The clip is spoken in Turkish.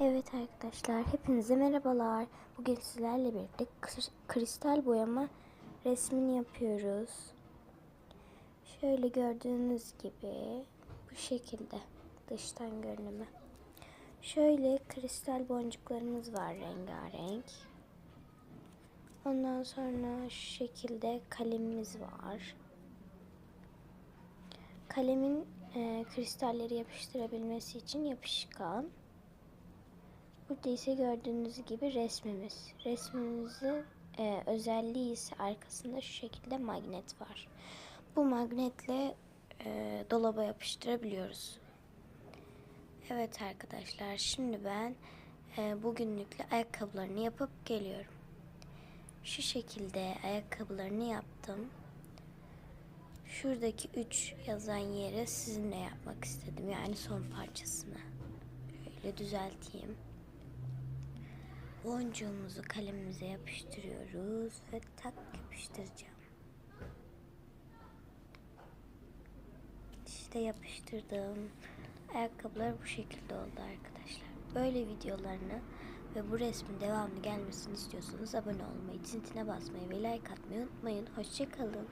Evet arkadaşlar, hepinize merhabalar. Bugün sizlerle birlikte kris- kristal boyama resmini yapıyoruz. Şöyle gördüğünüz gibi bu şekilde dıştan görünümü. Şöyle kristal boncuklarımız var rengarenk. Ondan sonra şu şekilde kalemimiz var. Kalemin e, kristalleri yapıştırabilmesi için yapışkan. Burada ise gördüğünüz gibi resmimiz. Resmimizin e, özelliği ise arkasında şu şekilde magnet var. Bu magnetle e, dolaba yapıştırabiliyoruz. Evet arkadaşlar şimdi ben e, bugünlükle ayakkabılarını yapıp geliyorum. Şu şekilde ayakkabılarını yaptım. Şuradaki 3 yazan yere sizinle yapmak istedim. Yani son parçasını. Şöyle düzelteyim. Boncuğumuzu kalemimize yapıştırıyoruz ve tak yapıştıracağım. İşte yapıştırdım. Ayakkabılar bu şekilde oldu arkadaşlar. Böyle videolarını ve bu resmin devamlı gelmesini istiyorsanız abone olmayı, zintine basmayı ve like atmayı unutmayın. Hoşçakalın.